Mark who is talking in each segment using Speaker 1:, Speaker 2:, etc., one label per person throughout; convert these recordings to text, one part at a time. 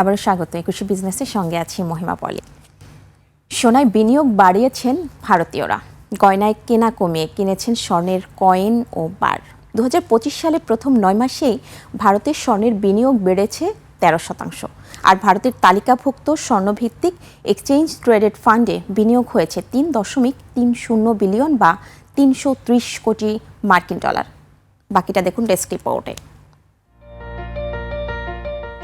Speaker 1: আবারও স্বাগত, একুশে বিজনেসের সঙ্গে আছি মহিমা পলি সোনায় বিনিয়োগ বাড়িয়েছেন ভারতীয়রা। গয়নায় কেনা কমিয়ে কিনেছেন স্বর্ণের কয়েন ও বার। দু সালে প্রথম নয় মাসেই ভারতের স্বর্ণের বিনিয়োগ বেড়েছে তেরো শতাংশ। আর ভারতের তালিকাভুক্ত স্বর্ণভিত্তিক এক্সচেঞ্জ ট্রেডেড ফান্ডে বিনিয়োগ হয়েছে তিন দশমিক তিন শূন্য বিলিয়ন বা তিনশো ত্রিশ কোটি মার্কিন ডলার। বাকিটা দেখুন ডেস্ক রিপোর্টে।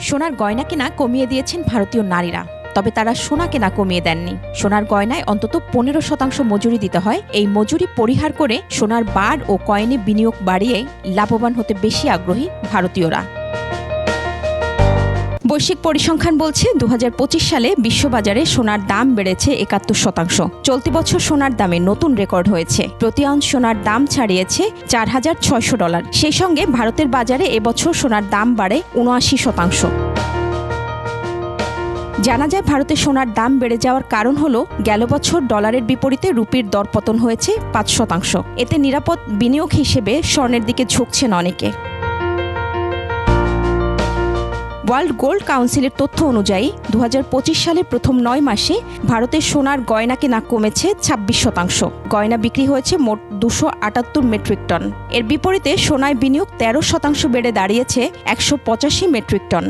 Speaker 1: সোনার গয়না কেনা কমিয়ে দিয়েছেন ভারতীয় নারীরা। তবে তারা সোনা কেনা কমিয়ে দেননি। সোনার গয়নায় অন্তত পনেরো শতাংশ মজুরি দিতে হয়। এই মজুরি পরিহার করে সোনার বার ও কয়েনে বিনিয়োগ বাড়িয়ে লাভবান হতে বেশি আগ্রহী ভারতীয়রা। বৈশ্বিক পরিসংখ্যান বলছে দু হাজার পঁচিশ সালে বিশ্ববাজারে সোনার দাম বেড়েছে একাত্তর শতাংশ। চলতি বছর সোনার দামে নতুন রেকর্ড হয়েছে। প্রতি আউন্স সোনার দাম ছাড়িয়েছে চার হাজার ছয়শো ডলার। সেই সঙ্গে ভারতের বাজারে এবছর সোনার দাম বাড়ে উনআশি শতাংশ। জানা যায় ভারতে সোনার দাম বেড়ে যাওয়ার কারণ হলো, গেল বছর ডলারের বিপরীতে রুপির দরপতন হয়েছে পাঁচ শতাংশ। এতে নিরাপদ বিনিয়োগ হিসেবে স্বর্ণের দিকে ঝুঁকছেন অনেকে। ওয়ার্ল্ড গোল্ড কাউন্সিলের তথ্য অনুযায়ী দু হাজার পঁচিশ সালের প্রথম নয় মাসে ভারতের সোনার গয়না কেনা কমেছে ছাব্বিশ শতাংশ। গয়না বিক্রি হয়েছে মোট দুশো আটাত্তর মেট্রিক টন। এর বিপরীতে সোনায় বিনিয়োগ তেরো শতাংশ বেড়ে দাঁড়িয়েছে একশো পঁচাশি মেট্রিক টন।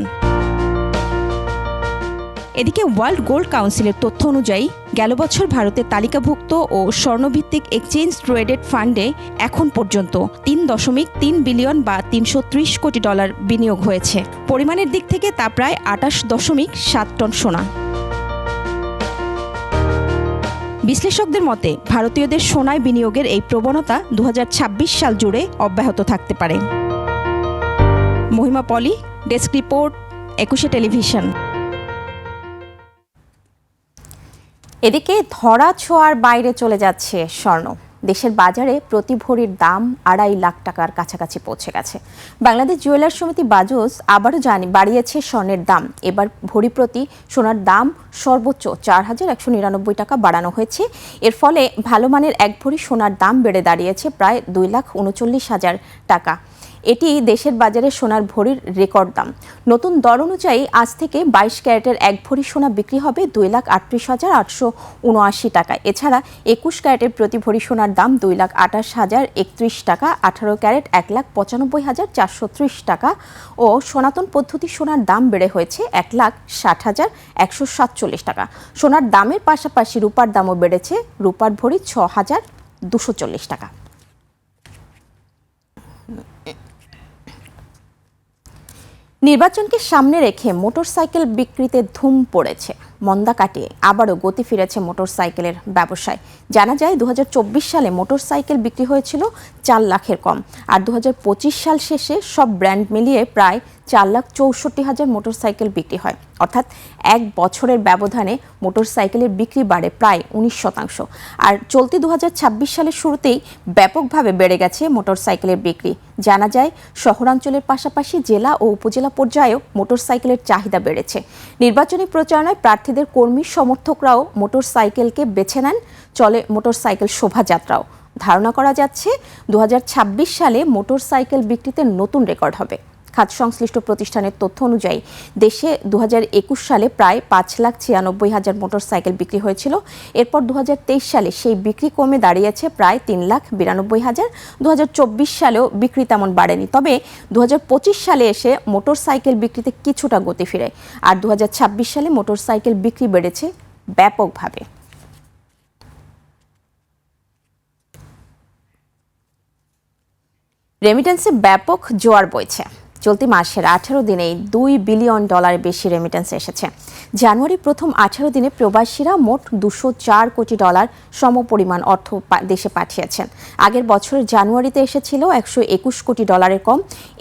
Speaker 1: এদিকে ওয়ার্ল্ড গোল্ড কাউন্সিলের তথ্য অনুযায়ী, গেল বছর ভারতের তালিকাভুক্ত ও স্বর্ণভিত্তিক এক্সচেঞ্জ ট্রেডেড ফান্ডে এখন পর্যন্ত তিন দশমিক তিন বিলিয়ন বা তিনশো ত্রিশ কোটি ডলার বিনিয়োগ হয়েছে। পরিমাণের দিক থেকে তা প্রায় আটাশ দশমিক সাত টন সোনা। বিশ্লেষকদের মতে, ভারতীয়দের সোনায় বিনিয়োগের এই প্রবণতা দু হাজার ছাব্বিশ সাল জুড়ে অব্যাহত থাকতে পারে। Mahima Poli, desk report, Ekushey television. এদিকে ধরা ছোঁয়ার বাইরে চলে যাচ্ছে স্বর্ণ। দেশের বাজারে প্রতি ভরির দাম আড়াই লাখ টাকার কাছাকাছি পৌঁছে গেছে। বাংলাদেশ জুয়েলার সমিতি বাজুস আবারও জানি বাড়িয়েছে স্বর্ণের দাম। এবার ভরি প্রতি সোনার দাম সর্বোচ্চ চার হাজার একশো নিরানব্বই টাকা বাড়ানো হয়েছে। এর ফলে ভালো মানের এক ভরি সোনার দাম বেড়ে দাঁড়িয়েছে প্রায় দুই লাখ উনচল্লিশ হাজার টাকা। এটি দেশের বাজারে সোনার ভরির রেকর্ড দাম। নতুন দর অনুযায়ী আজ থেকে বাইশ ক্যারেটের এক ভরি সোনা বিক্রি হবে দুই লাখ আটত্রিশ হাজার আটশো উনআশি টাকায়। এছাড়া একুশ ক্যারেটের প্রতি ভরি সোনার দাম দুই লাখ আঠাশ হাজার একত্রিশ টাকা, আঠারো ক্যারেট এক লাখ পঁচানব্বই হাজার চারশো ত্রিশ টাকা ও সনাতন পদ্ধতি সোনার দাম বেড়ে হয়েছে এক লাখ ষাট হাজার একশো সাতচল্লিশ টাকা। সোনার দামের পাশাপাশি রূপার দামও বেড়েছে, রূপার ভরি ছ হাজার দুশো চল্লিশ টাকা। নির্বাচনকে সামনে রেখে মোটরসাইকেল বিক্রিতে ধুম পড়েছে। মন্দা কাটিয়ে আবারও গতি ফিরেছে মোটরসাইকেলের ব্যবসায়। জানা যায়, দুহাজার চব্বিশ সালে মোটরসাইকেল বিক্রি হয়েছিল চার লাখের কম। আর দুহাজার পঁচিশ সাল শেষে সব ব্র্যান্ড মিলিয়ে প্রায় চার লাখ চৌষট্টি হাজার মোটরসাইকেল বিক্রি হয়। অর্থাৎ এক বছরের ব্যবধানে মোটরসাইকেলের বিক্রি বাড়ে প্রায় উনিশ শতাংশ। আর চলতি দু হাজার ছাব্বিশ সালের শুরুতেই ব্যাপকভাবে বেড়ে গেছে মোটরসাইকেলের বিক্রি। জানা যায়, শহরাঞ্চলের পাশাপাশি জেলা ও উপজেলা পর্যায়েও মোটরসাইকেলের চাহিদা বেড়েছে। নির্বাচনী প্রচারণায় প্রার্থীদের কর্মী সমর্থকরাও মোটরসাইকেলকে বেছে নেন, চলে মোটরসাইকেল শোভাযাত্রাও। ধারণা করা যাচ্ছে দু হাজার ছাব্বিশ সালে মোটরসাইকেল বিক্রিতে নতুন রেকর্ড হবে। খাত সংশ্লিষ্ট প্রতিষ্ঠানের তথ্য অনুযায়ী, দেশে দু হাজার একুশ সালে প্রায় পাঁচ লাখ ছিয়ানব্বই হাজার মোটরসাইকেল বিক্রি হয়েছিল। এরপর দু হাজার তেইশ সালে সেই বিক্রি কমে দাঁড়িয়েছে প্রায় তিন লাখ বিরানব্বই হাজার। দু সালেও বিক্রি তেমন বাড়েনি। তবে দু হাজার পঁচিশ সালে এসে মোটরসাইকেল বিক্রিতে কিছুটা গতি ফিরে। আর দু হাজার ছাব্বিশ সালে মোটরসাইকেল বিক্রি বেড়েছে ব্যাপকভাবে। রেমিটেন্সে ব্যাপক জোয়ার বইছে। চলতি মাসের আঠারো দিনেই দুই বিলিয়ন ডলার বেশি রেমিটেন্স এসেছে। জানুয়ারি প্রথম আঠারো দিনে প্রবাসীরা মোট দুশো চার কোটি ডলার সমপরিমাণ অর্থ দেশে পাঠিয়েছেন। আগের বছরের জানুয়ারিতে এসেছিল একশো একুশ কোটি ডলারের কম।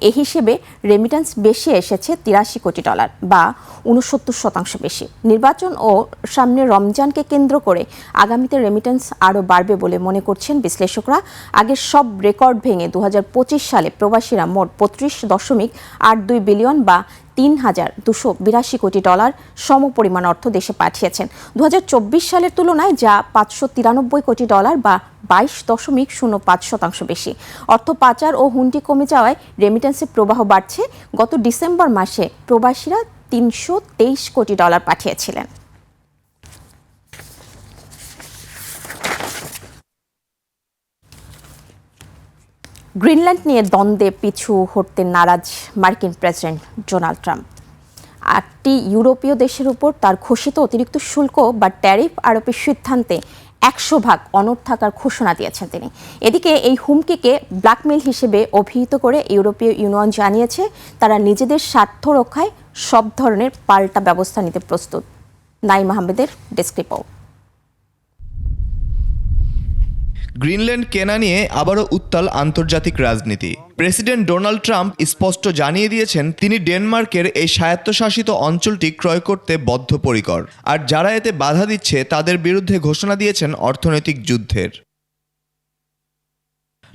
Speaker 1: এ হিসেবে রেমিটেন্স বেশি এসেছে তিরাশি কোটি ডলার বা উনসত্তর শতাংশ বেশি। নির্বাচন ও সামনে রমজানকে কেন্দ্র করে আগামীতে রেমিটেন্স আরও বাড়বে বলে মনে করছেন বিশ্লেষকরা। আগের সব রেকর্ড ভেঙে দু হাজার পঁচিশ সালে প্রবাসীরা মোট পঁয়ত্রিশ দশমিক আট দুই বিলিয়ন বা তিন হাজার দুশো বিরাশি কোটি ডলার সমপরিমাণ অর্থ দেশে পাঠিয়েছেন। দু হাজার চব্বিশ সালের তুলনায় যা পাঁচশো তিরানব্বই কোটি ডলার বা বাইশ দশমিক শূন্য পাঁচ শতাংশ বেশি। অর্থ পাচার ও হুন্ডি কমে যাওয়ায় রেমিটেন্সের প্রবাহ বাড়ছে। গত ডিসেম্বর মাসে প্রবাসীরা তিনশো তেইশ কোটি ডলার পাঠিয়েছিলেন। গ্রিনল্যান্ড নিয়ে দ্বন্দ্বে পিছু হটতে নারাজ মার্কিন প্রেসিডেন্ট ডোনাল্ড ট্রাম্প। আটটি ইউরোপীয় দেশের উপর তার ঘোষিত অতিরিক্ত শুল্ক বা ট্যারিফ আরোপের সিদ্ধান্তে একশো ভাগ অনড় থাকার ঘোষণা দিয়েছেন তিনি। এদিকে এই হুমকিকে ব্ল্যাকমেল হিসেবে অভিহিত করে ইউরোপীয় ইউনিয়ন জানিয়েছে, তারা নিজেদের স্বার্থ রক্ষায় সব ধরনের পাল্টা ব্যবস্থা নিতে প্রস্তুত। নাইম আহমেদের ডেস্ক রিপোর্ট।
Speaker 2: গ্রিনল্যান্ড কেনা নিয়ে আবারও উত্তাল আন্তর্জাতিক রাজনীতি। প্রেসিডেন্ট ডোনাল্ড ট্রাম্প স্পষ্ট জানিয়ে দিয়েছেন, তিনি ডেনমার্কের এই স্বায়ত্তশাসিত অঞ্চলটি ক্রয় করতে বদ্ধপরিকর। আর যারা এতে বাধা দিচ্ছে, তাদের বিরুদ্ধে ঘোষণা দিয়েছেন অর্থনৈতিক যুদ্ধের।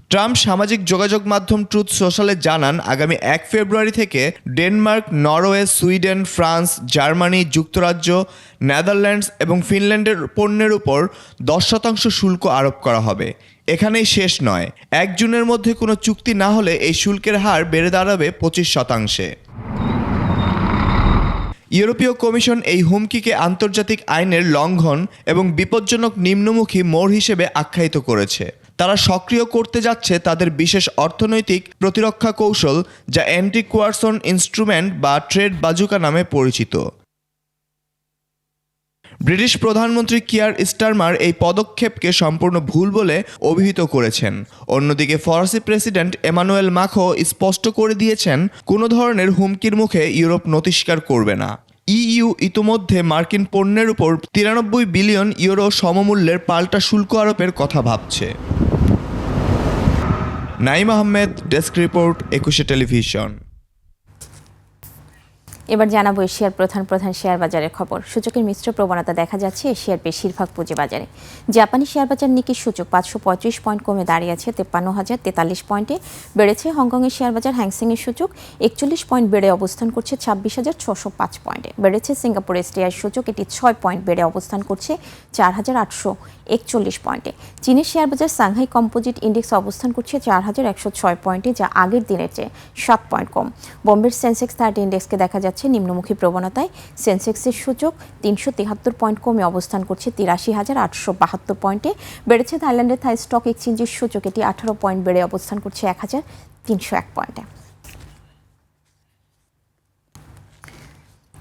Speaker 2: ট্রাম্প সামাজিক যোগাযোগ মাধ্যম ট্রুথ সোশ্যালে জানান, আগামী এক ফেব্রুয়ারি থেকে Denmark, Norway, Sweden, France, Germany, যুক্তরাজ্য, নেদারল্যান্ডস এবং ফিনল্যান্ডের পণ্যের উপর দশ শতাংশ শুল্ক আরোপ করা হবে। এখানেই শেষ নয়। এক জুনের মধ্যে কোনো চুক্তি না হলে এই শুল্কের হার বেড়ে দাঁড়াবে পঁচিশ শতাংশে। ইউরোপীয় কমিশন এই হুমকিকে আন্তর্জাতিক আইনের লঙ্ঘন এবং বিপজ্জনক নিম্নমুখী মোড় হিসেবে আখ্যায়িত করেছে। তারা সক্রিয় করতে যাচ্ছে তাদের বিশেষ অর্থনৈতিক প্রতিরক্ষা কৌশল যা অ্যান্টি কোয়ারসন ইনস্ট্রুমেন্ট বা ট্রেড বাজুকা নামে পরিচিত। ব্রিটিশ প্রধানমন্ত্রী কিয়ার স্টারমার এই পদক্ষেপকে সম্পূর্ণ ভুল বলে অভিহিত করেছেন। অন্যদিকে ফরাসি প্রেসিডেন্ট এমানুয়েল মাখো স্পষ্ট করে দিয়েছেন, কোনো ধরনের হুমকির মুখে ইউরোপ নতিস্কার করবে না। ইইউ ইতোমধ্যে মার্কিন পণ্যের উপর তিরানব্বই বিলিয়ন ইউরো সমমূল্যের পাল্টা শুল্ক আরোপের কথা ভাবছে। Naim Ahmed desk report Ekushey television.
Speaker 1: এবার জানাব এশিয়ার প্রধান প্রধান শেয়ার বাজারের খবর। সূচকের মিশ্র প্রবণতা দেখা যাচ্ছে এশিয়ার বেশিরভাগ পুঁজিবাজারে। জাপানি শেয়ার বাজার নিকি সূচক পাঁচশো পঁয়ত্রিশ পয়েন্ট কমে দাঁড়িয়েছে তেপ্পান্ন হাজার তেতাল্লিশ পয়েন্টে বেড়েছে। হংকংয়ের শেয়ার বাজার হ্যাংসেংয়ের সূচক একচল্লিশ পয়েন্ট বেড়ে অবস্থান করছে ছাব্বিশ হাজার ছশো পাঁচ পয়েন্টে। বেড়েছে সিঙ্গাপুর এসটিআই সূচক, এটি ছয় পয়েন্ট বেড়ে অবস্থান করছে চার হাজার আটশো একচল্লিশ পয়েন্টে। চীনের শেয়ার বাজার সাংহাই কম্পোজিট ইন্ডেক্স অবস্থান করছে চার হাজার একশো ছয় পয়েন্টে, যা আগের দিনের চেয়ে সাত পয়েন্ট কম। বোম্বের সেন্সেক্স থার্টি ইন্ডেক্সকে দেখা যাচ্ছে নিম্নমুখী প্রবণতায়। সেন্সেক্সের সূচক তিনশো তিহাত্তর পয়েন্ট কমে অবস্থান করছে তিরাশি হাজার আটশো বাহাত্তর পয়েন্টে। বেড়েছে থাইল্যান্ডের থাই স্টক এক্সচেঞ্জের সূচক, এটি আঠারো পয়েন্ট বেড়ে অবস্থান করছে এক হাজার তিনশো এক পয়েন্টে।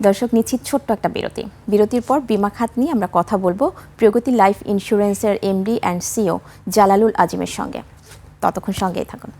Speaker 1: দর্শক, নিচ্ছি ছোট্ট একটা বিরতি। বিরতির পর বিমা খাত নিয়ে আমরা কথা বলব প্রগতি লাইফ ইন্স্যুরেন্সের এমডি অ্যান্ড সিও জালালুল আজিমের সঙ্গে। ততক্ষণ সঙ্গেই থাকুন।